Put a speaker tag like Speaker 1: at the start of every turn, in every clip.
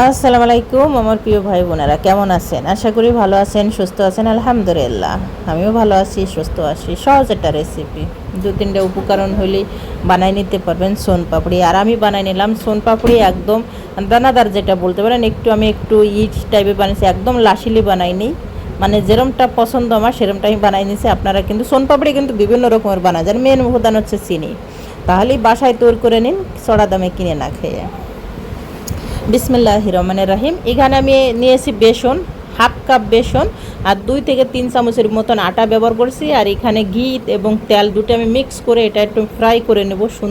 Speaker 1: আসসালামু আলাইকুম আমার প্রিয় ভাই বোনেরা, কেমন আছেন? আশা করি ভালো আছেন, সুস্থ আছেন, আলহামদুলিল্লাহ। আমিও ভালো আছি, সুস্থ আছি, সহজ একটা রেসিপি দু তিনটে উপকরণ হলেই বানাই নিতে পারবেন সোন পাপড়ি। আর আমি বানাই নিলাম সোন পাপড়ি একদম দানাদার যেটা বলতে পারেন, একটু আমি একটু ইট টাইপের বানিয়েছি, একদম লাসিলি বানাইনি। মানে যেরমটা পছন্দ আমার সেরমটা আমি বানাই নিয়েছি। আপনারা কিন্তু সোন পাপড়ি কিন্তু বিভিন্ন রকমের বানায়। যান মেন উপাদান হচ্ছে চিনি। তাহলেই বাসায় তৈরি করে নিন চড়া দামে কিনে না খেয়ে। বিসমিল্লাহ রহমানের রাহিম। এখানে আমি নিয়েছি বেসন, হাফ কাপ বেসন আর দুই থেকে তিন চামচের মতন আটা ব্যবহার করছি। আর এখানে ঘি এবং তেল দুটো আমি মিক্স করে এটা একটু ফ্রাই করে নেব। শুন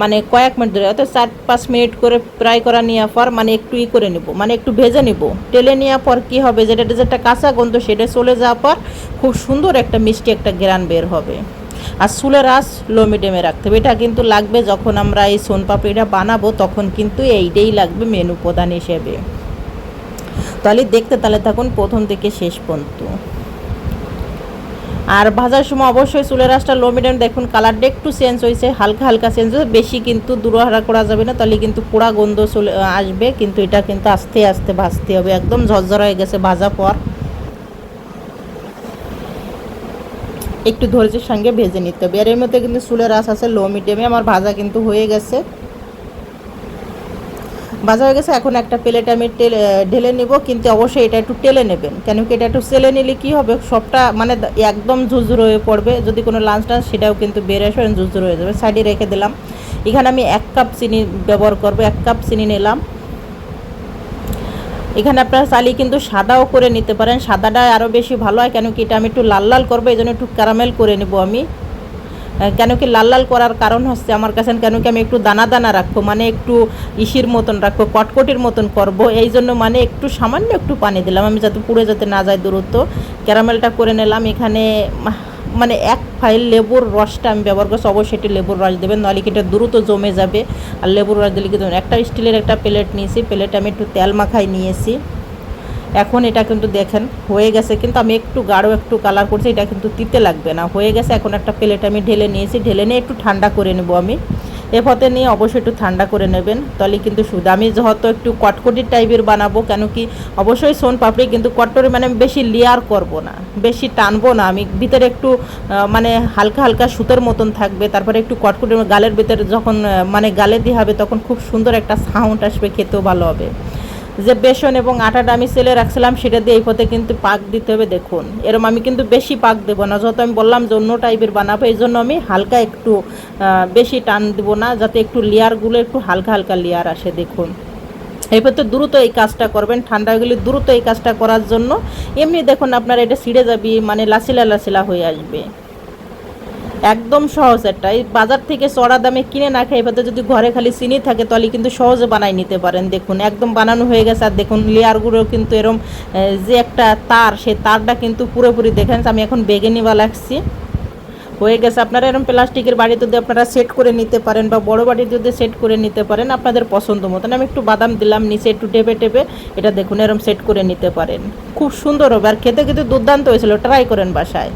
Speaker 1: মানে কয়েক মিনিট ধরে, অর্থাৎ চার পাঁচ মিনিট করে ফ্রাই করা নেওয়ার পর মানে একটু ই করে নেব মানে একটু ভেজে নেব। টেলে নেওয়ার পর কী হবে? যেটা যেটা কাঁচা গন্ধ, সেটা চলে যাওয়ার পর খুব সুন্দর একটা মিষ্টি একটা গ্রান বের হবে। আর চুলের আঁচ লো মিডিয়ামে রাখতে হবে। এটা কিন্তু লাগবে যখন আমরা এই সোনপাপড়িটা বানাবো, তখন কিন্তু এইটাই লাগবে মেনু প্রধান হিসেবে। তাহলে দেখতে তাহলে থাকুন প্রথম থেকে শেষ পর্যন্ত। আর ভাজার সময় অবশ্যই চুলের আঁচটা লো মিডিয়াম দেখুন কালারটা একটু চেঞ্জ হয়েছে, হালকা হালকা চেঞ্জ হয়েছে, বেশি কিন্তু দুরহারা করা যাবে না, তাহলে কিন্তু পোড়া গন্ধ চলে আসবে, কিন্তু এটা কিন্তু আস্তে আস্তে ভাজতে হবে, একদম ঝরঝরা হয়ে গেছে ভাজা পর। একটু ধৈর্যের সঙ্গে ভেজে নিতে হবে। আর এর মধ্যে কিন্তু চুলের আঁচ আছে, লো, মিডিয়ামে। আমার ভাজা কিন্তু হয়ে গেছে। ভাজা হয়ে গেছে। এখন একটা প্লেট আমি ঢেলে নিব। কিন্তু অবশ্যই এটা একটু টেলে নেবেন। কেন কি এটা একটু সেলে নিলে কী হবে? সবটা মানে একদম ঝুরঝুর হয়ে পড়বে। যদি কোনো লাঞ্চ টাঞ্চ, সেটাও কিন্তু বেড়ে আসবে, ঝুরঝুর হয়ে যাবে। সাইডে রেখে দিলাম। এখানে আমি এক কাপ চিনি ব্যবহার করব। এক কাপ চিনি নিলাম। এখানে আপনারা চালি কিন্তু সাদাও করে নিতে পারেন। সাদাটা আরও বেশি ভালো হয়, কেন কি এটা আমি একটু লাল লাল করব এই জন্য একটু ক্যারামেল করে নেব আমি। কেন কি লাল লাল করার কারণ হচ্ছে আমার কাছে, কেন কি আমি একটু দানা দানা রাখব মানে একটু ইসির মতন রাখব, কটকটির মতন করব এই জন্য মানে একটু সামান্য একটু পানি দিলাম। আমি যাতে পুড়ে যাতে না যায় দূরত্ব। ক্যারামেলটা করে নিলাম, এখানে মানে এক ফাইল লেবুর রসটা আমি ব্যবহার করছি, অবশ্যই এটি লেবুর রস দেবেন, নাহলে এটা দ্রুত জমে যাবে। আর লেবুর রস দিলে কিন্তু একটা স্টিলের একটা প্লেট নিয়েছি, প্লেটে আমি একটু তেল মাখাই নিয়েছি। এখন এটা কিন্তু দেখেন হয়ে গেছে, কিন্তু আমি একটু গাঢ় একটু কালার করছি, এটা কিন্তু তিতে লাগবে না। হয়ে গেছে, এখন একটা প্লেট আমি ঢেলে নিয়েছি, ঢেলে নিয়ে একটু ঠান্ডা করে নেব আমি। এ পথে নিয়ে অবশ্যই একটু ঠান্ডা করে নেবেন। তাহলে কিন্তু শুধু আমি যত একটু কটকটি টাইপের বানাবো, কেন কি অবশ্যই সোন পাপড়ি কিন্তু কটকটি মানে বেশি লেয়ার করব না, বেশি টানবো না। আমি ভিতরে একটু মানে হালকা হালকা সুতোর মতন থাকবে, তারপরে একটু কটকটি গালের ভিতরে যখন মানে গালে দিয়ে হবে, তখন খুব সুন্দর একটা সাউন্ড আসবে, খেতেও ভালো হবে। যে বেসন এবং আটাটা আমি সেলে রাখছিলাম, সেটা দিয়ে এই পথে কিন্তু পাক দিতে হবে, দেখুন। এরম আমি কিন্তু বেশি পাক দেবো না যত আমি বললাম যে অন্য টাইপের বানাবো, এই জন্য আমি হালকা একটু বেশি টান দেবো না, যাতে একটু লেয়ারগুলো একটু হালকা হালকা লেয়ার আসে, দেখুন। এই পথে দ্রুত এই কাজটা করবেন, ঠান্ডা হয়ে গেলে দ্রুত এই কাজটা করার জন্য। এমনি দেখুন আপনার এটা ছিঁড়ে যাবি মানে লাসিলা লাসিলা হয়ে আসবে। একদম সহজ একটা। এই বাজার থেকে চড়া দামে কিনে না খাই এবার যদি ঘরে খালি চিনি থাকে, তাহলে কিন্তু সহজে বানাই নিতে পারেন। দেখুন, একদম বানানো হয়ে গেছে। আর দেখুন, লেয়ারগুলো কিন্তু এরম যে একটা তার, সেই তারটা কিন্তু পুরোপুরি দেখেন। আমি এখন বেগে নিবা লাগছি হয়ে গেছে। আপনারা এরকম প্লাস্টিকের বাড়ি যদি আপনারা সেট করে নিতে পারেন বা বড় বাড়ি যদি সেট করে নিতে পারেন, আপনাদের পছন্দ মতন। আমি একটু বাদাম দিলাম, নিচে একটু টেপে টেপে এটা দেখুন এরকম সেট করে নিতে পারেন। খুব সুন্দর হবে। আর খেতে খেতে দুর্দান্ত হয়েছিল। ট্রাই করেন বাসায়।